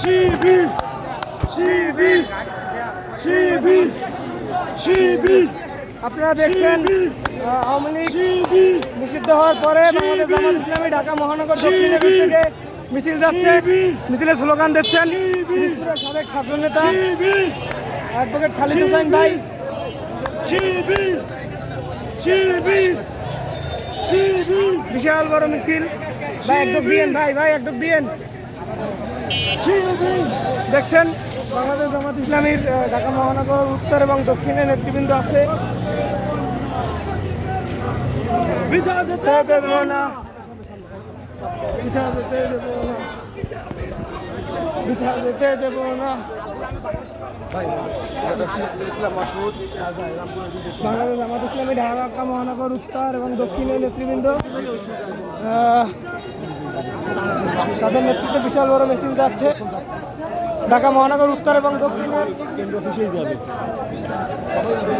শিবির শিবির শিবির শিবির আপনারা দেখছেন আওয়ামী লীগ নিষিদ্ধ হওয়ার পরে বাংলাদেশ জামাত ইসলামী ঢাকা মহানগর দক্ষিণ থেকে মিছিল যাচ্ছে শিবির। মিছিলে স্লোগান দিচ্ছেন। দিনাজপুরের সাবেক ছাত্র নেতা অ্যাডভোকেট খালিদ হোসেন ভাই বিশাল বড় মিছিল ভাই একদম দিয়েন ভাই ভাই একদম দিয়েন দেখছেন বাংলাদেশ জামাত ইসলামীর ঢাকা মহানগর উত্তর এবং দক্ষিণে নেতৃবৃন্দ আছে। বাংলাদেশ জামাত ইসলামী ঢাকা মহানগর উত্তর এবং দক্ষিণে নেতৃবৃন্দ। তাদের নেতৃত্বে বিশাল বড় মেশিন যাচ্ছে। ঢাকা মহানগর উত্তর এবং দক্ষিণের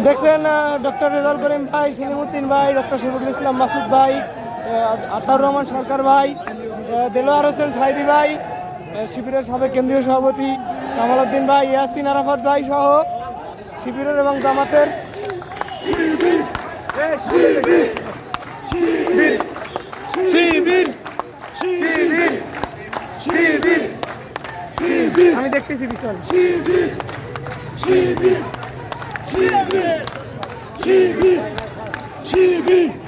দেখছেন ডক্টর রেজাল করিম ভাই সলিমুদ্দিন ভাই ডক্টর শরীফুল ইসলাম মাসুদ ভাই আতাউর রহমান সরকার ভাই দেলোয়ার হোসেন সাইদি ভাই শিবিরের সাবেক কেন্দ্রীয় সভাপতি কামাল উদ্দিন ভাই, ইয়াসিন আরাফাত ভাই সহ শিবিরের এবং জামাতের শিবির শিবির শিবির শিবির আমি দেখতেছি বিশাল শিবির শিবির শিবির শিবির।